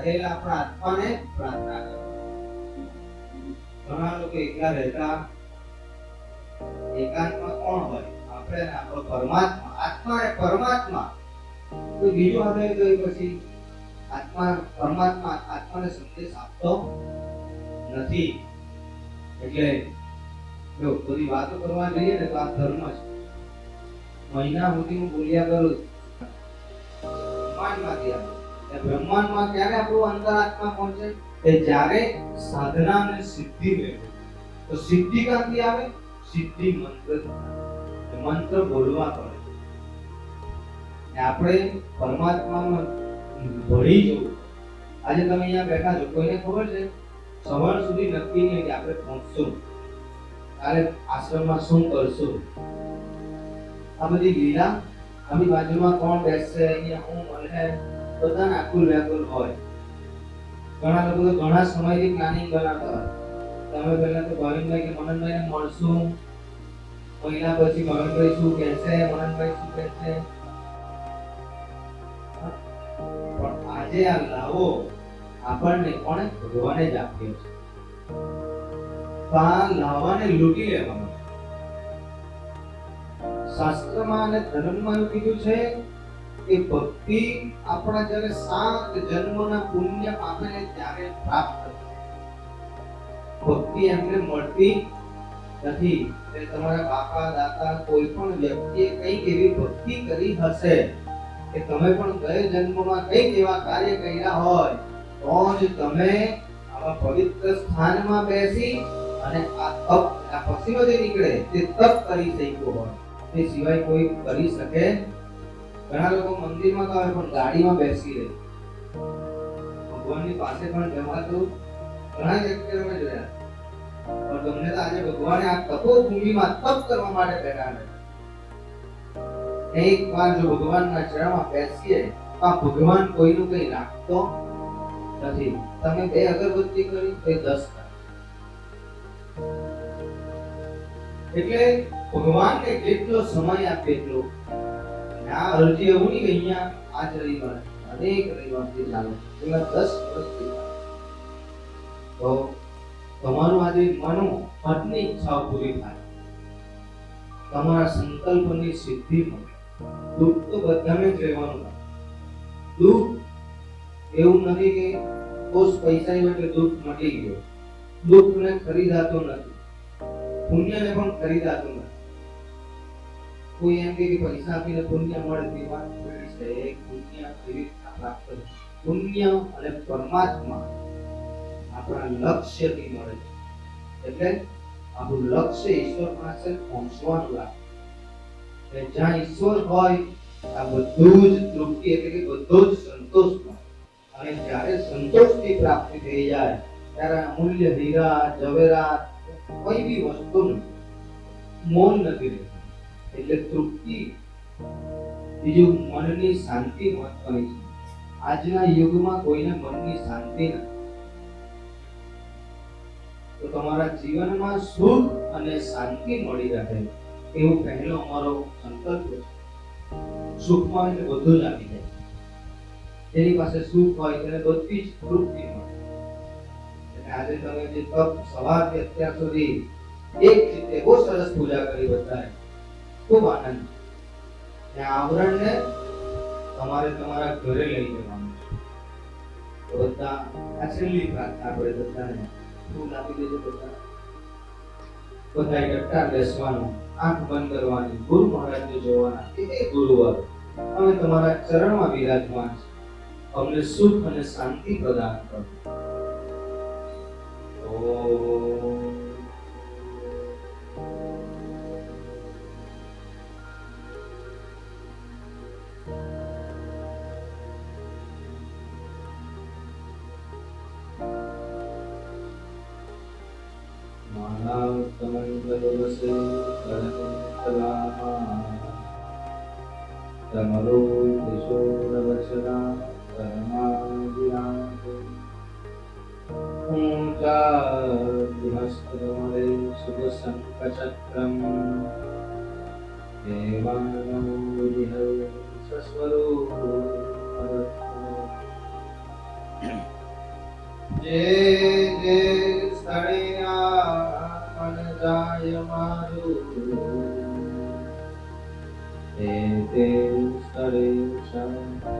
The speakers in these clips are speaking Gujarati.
રહેલા આપણા આત્માને પ્રાર્થના કરો. ઘણા લોકો એકલા રહેતા એકાંતમાં કોણ હોય? આપણે આપણો પરમાત્મા. આત્મા અને પરમાત્મા. તો બીજું આપણે ગઈ પછી? આત્મા પરમાત્મા આત્માને સંદેશ આપતો નથી. એટલે જો બધી વાતો કરવા જઈએ ને તો આ ધર્મ છે. મહિના સુધી હું બોલ્યા કરું બ્રહ્માંડમાંથી આવે. બ્રહ્માંડમાં ક્યારે આપણું અંતરાત્મા પહોંચે? કે જ્યારે સાધના અને સિદ્ધિ મેળવે તો સિદ્ધિ ક્યાંથી આવે? સિદ્ધિ મંત્ર મંત્ર બોલવા પડે. આપણે પરમાત્મામાં ભળી જવું. આજે તમે અહીંયા બેઠા છો, કોઈને ખબર છે? સવાર સુધી નક્કી નહીં કે આપણે પહોંચશું કાલે આશ્રમમાં શું કરશું? આ બધી લીલા આની બાજુમાં કોણ બેસશે? અહીંયા હું, મને બધાને આકુલ વ્યાકુલ હોય. ઘણા લોકો તો ઘણા સમયથી પ્લાનિંગ બનાવતા હોય. તમે પહેલા તો ભાવિનભાઈ કે મનનભાઈને મળશું. મહિના પછી ભાવિનભાઈ શું કહેશે? મનનભાઈ શું કહેશે? આજે આ લાવો આપણને કોણે ભગવાને જ આપ્યો છે. તો લાવાને લૂંટી લેવાનો શાસ્ત્રમાં અને ધર્મમાં એવું કીધું છે કે ભક્તિ આપણા જ્યારે સાત જન્મના પુણ્ય પામે ત્યારે પ્રાપ્ત. ભક્તિ એમને મળતી નથી. તમારા બાપા, દાદા, કોઈ પણ વ્યક્તિએ કઈ એવી ભક્તિ કરી હશે કે તમે પણ ગયે જન્મમાં કઈ એવા કાર્ય કર્યા હોય, તો જ તમે આવા પવિત્ર સ્થાનમાં બેસી અને આ તપ, આ પસીનો જે નીકળે તે તપ કરી શક્યો હોય. તે સિવાય કોઈ કરી શકે? ઘણા લોકો મંદિરમાં તો આવે, પણ ગાડીમાં બેસી રહે. ભગવાનની પાસે પણ જવાતું ઘણા વ્યક્તિઓ જોયા પણ તમને તો આજે ભગવાને આ તપોભૂમિમાં તપ કરવા માટે બેઠા છે. એક વાર જો ભગવાનના ચરણમાં બેસીએ, તો ભગવાન કોઈનું કંઈ રાખતો નથી. તમે બે અગરબત્તી કરી તે દસ એટલે ભગવાનને કેટલો સમય આપે એટલો? આ અરજી એવું નહીં કે અહીંયા આજ રવિવાર, અનેક રવિવારથી ચાલે એમાં દસ વર્ષથી તો તમારું આજે મનો મનની ઈચ્છાઓ પૂરી થાય. તમારા સંકલ્પની સિદ્ધિ મળે દુઃખ તો બધાને જ રહેવાનું દુઃખ એવું નથી કે કોસ પૈસા માટે દુઃખ મટી ગયો. દુઃખને ખરીદાતો નથી. પુણ્યને પણ ખરીદાતો નથી. કોઈ એમ કે પૈસા આપીને પુણ્ય મળે તે વાત ખોટી છે. પુણ્ય કેવી પ્રાપ્ત પુણ્ય અને પરમાત્મા આપણા લક્ષ્યથી મળે છે. એટલે આપણું લક્ષ્ય ઈશ્વર પાસે પહોંચવાનું રાખે. એટલે જ્યાં ઈશ્વર હોય આ બધું જ તૃપ્તિ એટલે કે બધો જ સંતોષ અને જ્યારે સંતોષની પ્રાપ્તિ થઈ જાય, ત્યારે અમૂલ્ય હીરા, જવેરાત, કોઈ બી વસ્તુનું મોલ નથી રહેતું. એટલે તૃપ્તિ બીજું મનની શાંતિ મહત્વની છે. આજના યુગમાં કોઈને મનની શાંતિ નથી. તો તમારા જીવનમાં સુખ અને શાંતિ મળી રહે. એવું પહેલો અમારો સંકલ્પ છે સુખમાં એટલે બધું જ આવી જાય તેની પાસે સુખ હોય તેને બધી જ તૃપ્તિ મળે. આજે તમે જે તપ સવારથી અત્યાર સુધી એક રીતે બહુ સરસ પૂજા કરી બધાએ, ખૂબ આનંદ. અને આવરણને તમારે તમારા ઘરે લઈ જવાનું છે. બધા આ છેલ્લી પ્રાર્થના આપણે બધાને. ફૂલ આપી દેજો બધા. બધાએ એકઠા બેસવાનું. આંખ બંધ કરવાની, ગુરુ મહારાજને જોવાના એ ગુરુવાર, અમે તમારા ચરણમાં વિરાજમાન છે અમને સુખ અને શાંતિ પ્રદાન કરો ઓમ. तमरो त्रिशूलवचना ऊंचाहस्त्रमले शुभशङ्खचक्रम् देवानौरिह सस्वरूपरत्नम् जय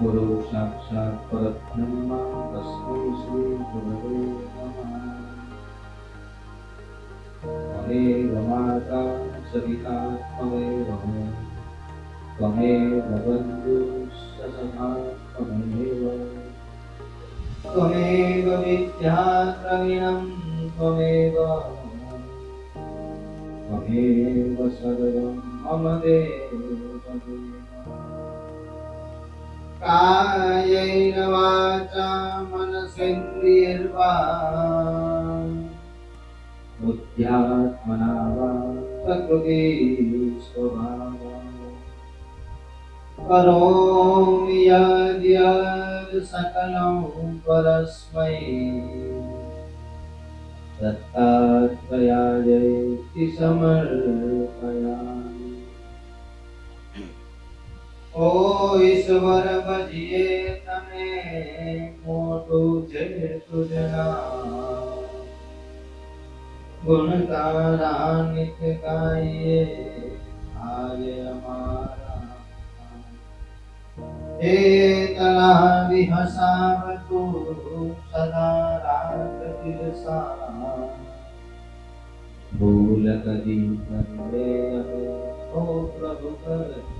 ગુરુ સાક્ષાત પરબ્રહ્મા તસ્મૈ શ્રી ગુરવે ત્વમેવ માતા સવિતા ત્વમેવ ત્વમેવ બંધુ સસખા ત્વમેવ ત્વમેવ વિદ્યા પ્રવીણમ ત્વમેવ ત્વમેવ कायेन वाचा मनसेन्द्रियर्वा बुद्ध्यात्मना वा प्रकृति स्वभावा करोमि यद्यद् सकलं परस्मै दत्तात्रयायैति समर्पयामि ઓ ઈશ્વર ભજીએ તને મોટું છે સુજના. ગુણ તારા નિત્ય ગાઈએ આજે અમારા. હે તલા વિહસાવ તું સદા રાત દિવસા. ભૂલ કદી કરે ઓ પ્રભુ કરજો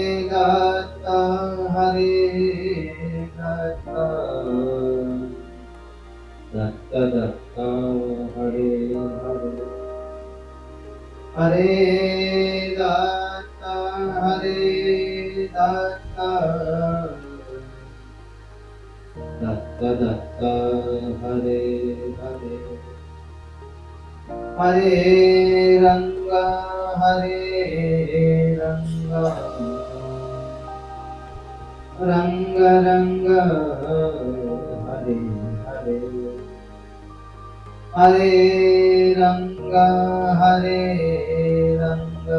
દત્ત દત્ત દત્ત હરે હરે હરે દત્ત હરે દત્ત દત્ત દત્ત હરે હરે હરે રંગ હરે रंग रंग हरे हरे हरे रंग हरे रंग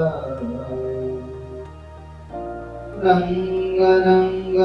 रंग रंग